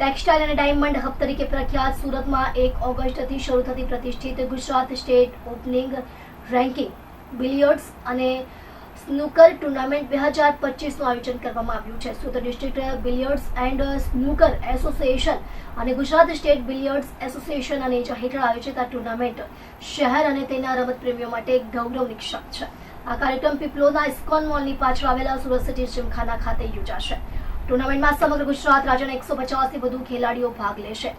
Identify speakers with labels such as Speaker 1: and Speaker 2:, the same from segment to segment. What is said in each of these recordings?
Speaker 1: Textile અને diamond hub તરીકે પ્રખ્યાત સુરતમાં એક ઓગસ્ટથી શરૂ થતી પ્રતિષ્ઠિત Gujarat state opening ranking, billiards અને સ્નૂકર ટુર્નામેન્ટ બે હજાર પચીસનું આયોજન કરવામાં આવ્યું છે. Surat district billiards and snooker association અને ગુજરાત સ્ટેટ બિલિયર્ડ્સ એસોસિએશન અને હેઠળ આયોજિત આ ટુર્નામેન્ટ શહેર અને તેના રમતપ્રેમીઓ માટે ગૌરવની ક્ષણ છે. આ કાર્યક્રમ પીપલોના ઇસ્કોન મોલની પાછળ આવેલા સુરત સિટી જીમખાના ખાતે યોજાશે. ટુર્નામેન્ટમાં સમગ્ર ગુજરાત રાજ્યના એકસો પચાસથી વધુ ખેલાડીઓ ભાગ લેશે.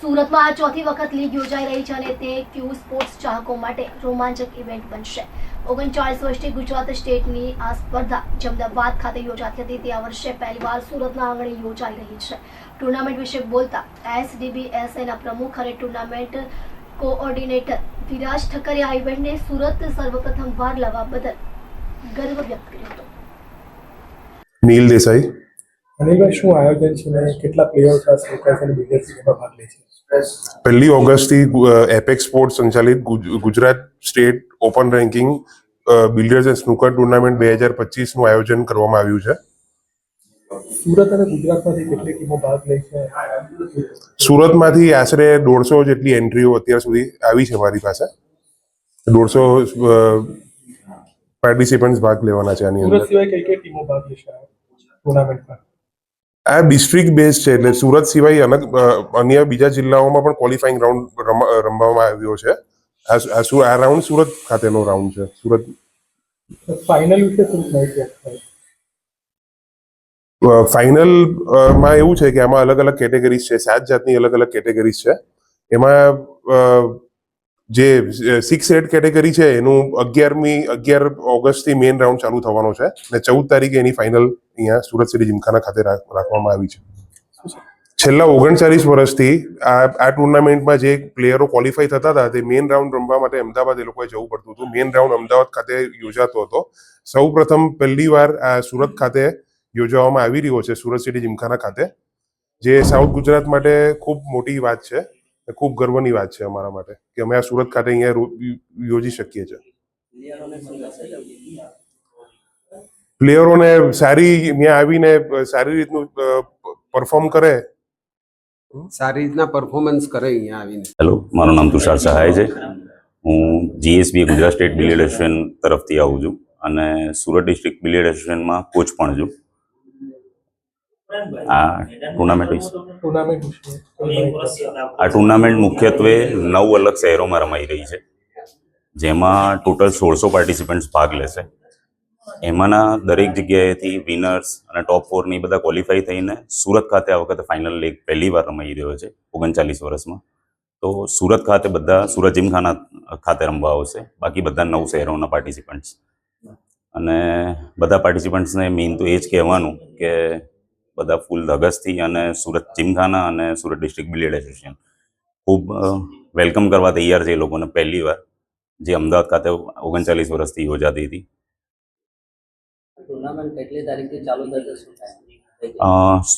Speaker 1: સુરતમાં આ ચોથી વખત લીગ યોજાઈ રહી છે અને તે ક્યુ સ્પોર્ટ્સ ચાહકો માટે રોમાંચક ઇવેન્ટ બનશે. ઓગણચાળીસ વર્ષથી ગુજરાત સ્ટેટની આ સ્પર્ધા જે અમદાવાદ ખાતે યોજાતી હતી. તે આ વર્ષે પહેલીવાર સુરતના આંગણે યોજાઈ રહી છે. ટુર્નામેન્ટ વિશે બોલતા એસડીબીએસએના પ્રમુખ અને ટુર્નામેન્ટ કોઓર્ડિનેટર વિરાજ ઠક્કરે આ ઇવેન્ટને સુરત સર્વપ્રથમ વાર લાવવા બદલ ગર્વ વ્યક્ત કર્યો હતો.
Speaker 2: નીલ દેસાઈ
Speaker 3: અનિલભાઈ શું આયોજન છે ને? કેટલા પ્લેયર્સ આ સ્નૂકર્સ અને બિલિયર્ડ્સ એમાં ભાગ લે છે?
Speaker 2: પહેલી ઓગસ્ટથી એપેક્સ સ્પોર્ટ સંચાલિત Gujarat state open ranking billiards and snooker tournament બે હજાર પચીસનું આયોજન કરવામાં આવ્યું છે.
Speaker 3: સુરત અને ગુજરાતમાંથી કેટલી ટીમો ભાગ લે છે?
Speaker 2: સુરતમાંથી આશરે દોઢસો જેટલી એન્ટ્રીઓ અત્યાર સુધી આવી છે મારી પાસે. દોઢસો પાર્ટિસિપન્ટ્સ ભાગ લેવાના છે આની અંદર.
Speaker 3: સિવાય કઈ કઈ ટીમો ભાગ લેશે ટુર્નામેન્ટમાં?
Speaker 2: આ ડિસ્ટ્રિક્ટ બેઝ છે એટલે સુરત સિવાય અલગ અન્ય બીજા જિલ્લાઓમાં પણ ક્વોલિફાઈંગ રાઉન્ડ રમવામાં આવ્યો છે. આ રાઉન્ડ સુરત ખાતેનો રાઉન્ડ છે. સુરત
Speaker 3: ફાઇનલ વિશે શું માહિતી
Speaker 2: ફાઇનલમાં એવું છે કે આમાં અલગ અલગ કેટેગરીઝ છે સાત જાતની અલગ અલગ કેટેગરીઝ છે. એમાં જે સિક્સ એટ કેટેગરી છે એનું અગિયારમી અગિયાર ઓગસ્ટથી મેઇન રાઉન્ડ ચાલુ થવાનો છે અને ચૌદ તારીખે એની ફાઇનલ અહીંયા સુરત સિટી જીમખાના ખાતે રાખવામાં આવી છે. છેલ્લા ઓગણચાલીસ વર્ષથી આ આ ટુર્નામેન્ટમાં જે પ્લેયરો ક્વોલિફાય થતા હતા તે મેઇન રાઉન્ડ રમવા માટે અમદાવાદ એ લોકોએ જવું પડતું હતું. મેઇન રાઉન્ડ અમદાવાદ ખાતે યોજાતો હતો. સૌ પ્રથમ પહેલી વાર આ સુરત ખાતે યોજવામાં આવી રહ્યો છે સુરત સિટી જીમખાના ખાતે. જે સાઉથ ગુજરાત માટે ખૂબ મોટી વાત છે ખૂબ ગર્વની વાત છે અમારા માટે કે અમે આ સુરત ખાતે અહીંયા યોજી શકીએ છીએ. પ્લેયરોને સારી ત્યાં આવીને સારી રીતનું પરફોર્મ કરે?
Speaker 4: સારી રીતના પરફોર્મન્સ કરે અહીંયા આવીને.
Speaker 5: હેલો મારું નામ તુષાર સહાય છે. હું GSB Gujarat state billiard association તરફથી આવું છું અને સુરત ડિસ્ટ્રિક્ટ બિલિયર્ડ એસોસિએશનમાં કોચ પણ છું. આ ટુર્નામેન્ટ. આ ટુર્નામેન્ટ મુખ્યત્વે નવ અલગ શહેરોમાં રમાઈ રહી છે. જેમાં ટોટલ સોળસો પાર્ટિસિપન્ટ્સ ભાગ લેશે. એમાંના દરેક જગ્યાએથી વિનર્સ અને ટોપ ફોરની બધા ક્વોલિફાઈ થઈને સુરત ખાતે આ વખતે ફાઇનલ લીગ પહેલી વાર રમાઈ રહ્યો છે, ઓગણચાલીસ વર્ષમાં. તો સુરત ખાતે બધા સુરત જીમખાના ખાતે રમવા આવશે, બાકી બધા નવ શહેરોના પાર્ટિસિપન્ટ્સ અને બધા પાર્ટિસિપન્ટ્સને મેઇન તો એ જ કહેવાનું કે બધા ફૂલ ધગસથી અને સુરત જીમખાના અને સુરત ડિસ્ટ્રિક્ટ બિલિયર્ડ એસોસિએશન ખૂબ વેલકમ કરવા તૈયાર છે એ લોકોને પહેલી વાર, જે અમદાવાદ ખાતે ઓગણચાલીસ વર્ષથી યોજાતી હતી.
Speaker 6: ટુર્નામેન્ટ કેટલી તારીખથી ચાલુ થશે શું થાય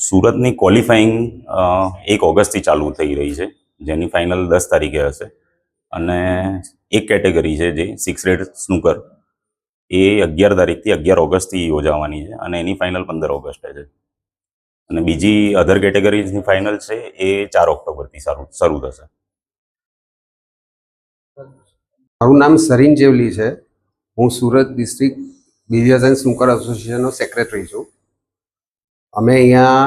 Speaker 5: સુરતની ક્વોલિફાઈંગ એક ઓગસ્ટથી ચાલુ થઈ રહી છે. જેની ફાઇનલ દસ તારીખે હશે. અને એક કેટેગરી છે જે સિક્સ રેડ સ્નૂકર એ અગિયાર તારીખથી અગિયાર ઓગસ્ટથી યોજાવાની છે અને એની ફાઇનલ પંદર ઓગસ્ટે છે. અને બીજી અધર કેટેગરીની ફાઇનલ છે એ ચાર ઓક્ટોબરથી શરૂ શરૂ થશે.
Speaker 4: મારું નામ સરીન જેવલી છે. હું Surat district billiards and snooker એસોસિએશનનો secretary છું. અમે અહીંયા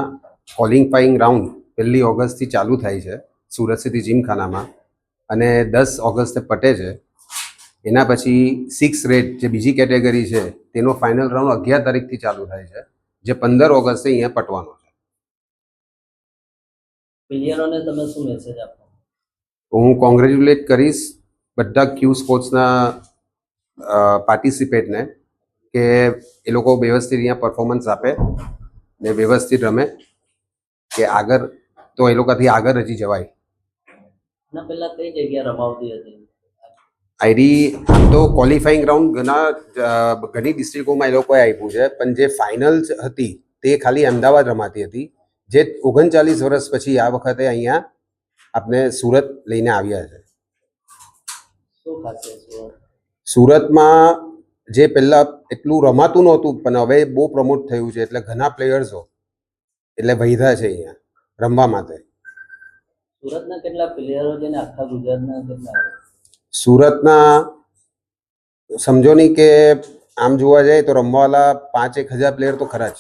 Speaker 4: ક્વોલિફાઈંગ રાઉન્ડ પહેલી ઓગસ્ટથી ચાલુ થાય છે સુરત સિટી જીમખાનામાં અને દસ ઓગસ્ટે પટે છે. એના પછી સિક્સ રેટ જે બીજી કેટેગરી છે તેનો ફાઇનલ રાઉન્ડ અગિયાર તારીખથી ચાલુ થાય છે જે પંદર ઓગસ્ટે અહીંયા પટવાનો છે.
Speaker 6: પ્લેયરોને તમે શું મેસેજ આપો?
Speaker 4: હું કોંગ્રેચ્યુલેટ કરીશ બધા ક્યુ સ્પોર્ટ્સના પાર્ટિસિપેટને કે એ લોકો વ્યવસ્થિત અહીંયા પરફોર્મન્સ આપે ને વ્યવસ્થિત રમે કે આગળ તો એ લોકોથી આગળ હજી જવાય.
Speaker 6: પહેલા કઈ જગ્યા રમાવતી હતી?
Speaker 4: આઈડી આમ તો ક્વોલિફાઈંગ રાઉન્ડ ઘણા ઘણી ડિસ્ટ્રિક્ટોમાં એ લોકોએ આપ્યું છે પણ જે ફાઇનલ હતી તે ખાલી અમદાવાદ રમાતી હતી. જે ઓગણચાલીસ વર્ષ પછી આ વખતે અહીંયા આપણે સુરત લઈને આવ્યા
Speaker 6: છે?
Speaker 4: સુરતમાં જે પહેલાં એટલું રમાતું નહોતું પણ હવે બહુ પ્રમોટ થયું છે. એટલે ઘણા પ્લેયર્સો એટલે વૈધા છે અહીંયા રમવા માટે.
Speaker 6: સુરતના કેટલા પ્લેયરો છે ને આખા ગુજરાતના કેટલા?
Speaker 4: સુરતના સમજો નહીં કે આમ જોવા જાય તો રમવાવાળા પાંચ એક હજાર પ્લેયર તો ખરા જ.